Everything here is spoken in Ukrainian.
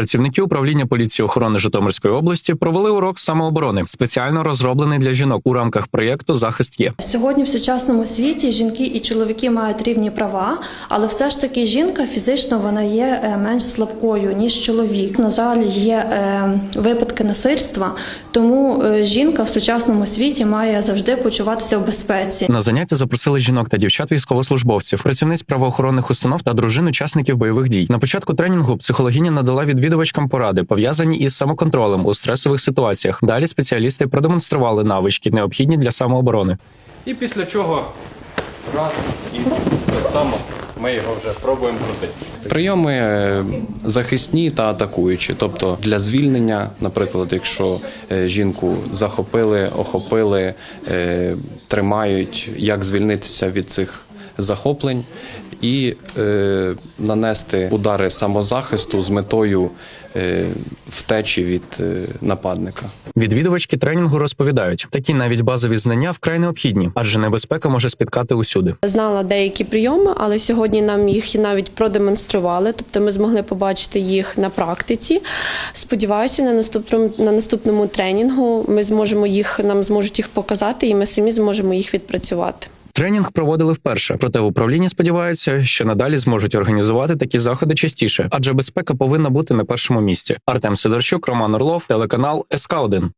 Працівники управління поліції охорони Житомирської області провели урок самооборони, спеціально розроблений для жінок у рамках проєкту Захист є. Сьогодні в сучасному світі жінки і чоловіки мають рівні права, але все ж таки жінка фізично вона є е, менш слабкою ніж чоловік. На жаль, є е, випадки насильства, тому е, жінка в сучасному світі має завжди почуватися в безпеці. На заняття запросили жінок та дівчат військовослужбовців, працівниць правоохоронних установ та дружин учасників бойових дій. На початку тренінгу психологиня надала відвідувачкам поради, пов'язані із самоконтролем у стресових ситуаціях. Далі спеціалісти продемонстрували навички, необхідні для самооборони. І після чого раз і так само ми його вже пробуємо крутити. Прийоми е, захисні та атакуючі, тобто для звільнення, наприклад, якщо е, жінку захопили, охопили, е, тримають, як звільнитися від цих захоплень і е, нанести удари самозахисту з метою е, втечі від е, нападника. Відвідувачки тренінгу розповідають, такі навіть базові знання вкрай необхідні, адже небезпека може спіткати усюди. Знала деякі прийоми, але сьогодні нам їх і навіть продемонстрували. Тобто ми змогли побачити їх на практиці. Сподіваюся, на наступному на наступному тренінгу ми зможемо їх, нам зможуть їх показати, і ми самі зможемо їх відпрацювати. Тренінг проводили вперше, проте в управлінні сподіваються, що надалі зможуть організувати такі заходи частіше, адже безпека повинна бути на першому місці. Артем Сидорчук, Роман Орлов, телеканал СК 1